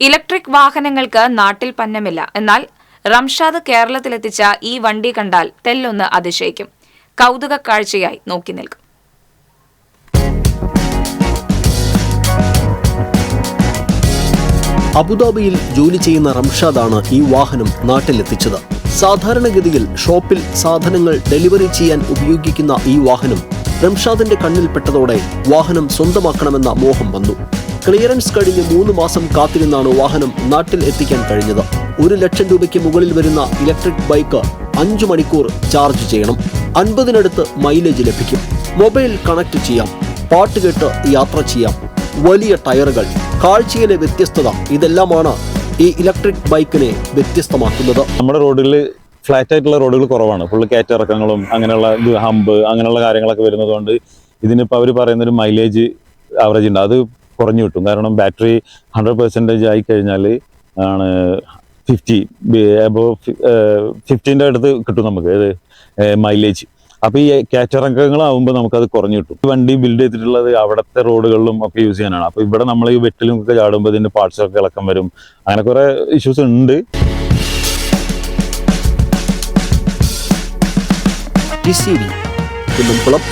Electric വാഹനങ്ങൾക്ക് നാട്ടിൽ പന്നമില്ല. എന്നാൽ റംഷാദ് കേരളത്തിലെത്തിച്ച ഈ വണ്ടി കണ്ടാൽ തെല്ലൊന്ന് അതിശയിക്കും. കൗതുക കാഴ്ചയായി നോക്കി നിൽക്കും. അബുദാബിയിൽ ജോലി ചെയ്യുന്ന റംഷാദാണ് ഈ വാഹനം നാട്ടിലെത്തിച്ചത്. സാധാരണഗതിയിൽ ഷോപ്പിൽ സാധനങ്ങൾ ഡെലിവറി ചെയ്യാൻ ഉപയോഗിക്കുന്ന ഈ വാഹനം റംഷാദിന്റെ കണ്ണിൽപ്പെട്ടതോടെ വാഹനം സ്വന്തമാക്കണമെന്ന മോഹം വന്നു. ക്ലിയറൻസ് കഴിഞ്ഞ് മൂന്ന് മാസം കാത്തിരുന്നാണ് വാഹനം നാട്ടിൽ എത്തിക്കാൻ കഴിഞ്ഞത്. ഒരു ലക്ഷം രൂപയ്ക്ക് മുകളിൽ വരുന്ന ഇലക്ട്രിക് ബൈക്ക് അഞ്ചു മണിക്കൂർ ചാർജ് ചെയ്യണം. അൻപതിനടുത്ത് മൈലേജ് ലഭിക്കും. മൊബൈൽ കണക്ട് ചെയ്യാം. പാട്ട് കേട്ട് യാത്ര ചെയ്യാം. വലിയ ടയറുകൾ. കാഴ്ചയിലെ വ്യത്യസ്തത ഇതെല്ലാമാണ് ഈ ഇലക്ട്രിക് ബൈക്കിനെ വ്യത്യസ്തമാക്കുന്നത്. നമ്മുടെ റോഡിൽ ഫ്ലാറ്റ് ആയിട്ടുള്ള റോഡുകൾ കുറവാണ്. ഫുള്ള് കയറ്റിറക്കങ്ങളും അങ്ങനെയുള്ള ഇത് ഹമ്പ് അങ്ങനെയുള്ള കാര്യങ്ങളൊക്കെ വരുന്നതുകൊണ്ട് ഇതിനിപ്പോൾ അവർ പറയുന്നൊരു മൈലേജ് ആവറേജ് ഉണ്ട്. അത് കുറഞ്ഞു കിട്ടും കാരണം ബാറ്ററി ഹൺഡ്രഡ് പെർസെന്റേജ് ആയി കഴിഞ്ഞാൽ ആണ് ഫിഫ്റ്റി അബോ ഫിഫ്റ്റീന്റെ അടുത്ത് കിട്ടും നമുക്ക് ഇത് മൈലേജ് അപ്പോൾ ഈ കാറ്ററക്കങ്ങളാവുമ്പോൾ നമുക്കത് കുറഞ്ഞു കിട്ടും വണ്ടി ബിൽഡ് ചെയ്തിട്ടുള്ളത് അവിടുത്തെ റോഡുകളിലും ഒക്കെ യൂസ് ചെയ്യാനാണ് അപ്പോൾ ഇവിടെ നമ്മൾ ഈ വെട്ടിലും ഒക്കെ ചാടുമ്പോൾ ഇതിന്റെ പാർട്സൊക്കെ ഇളക്കം വരും അങ്ങനെ കുറേ ഇഷ്യൂസ് ഉണ്ട് ടി ബി വി കുന്നംകുളം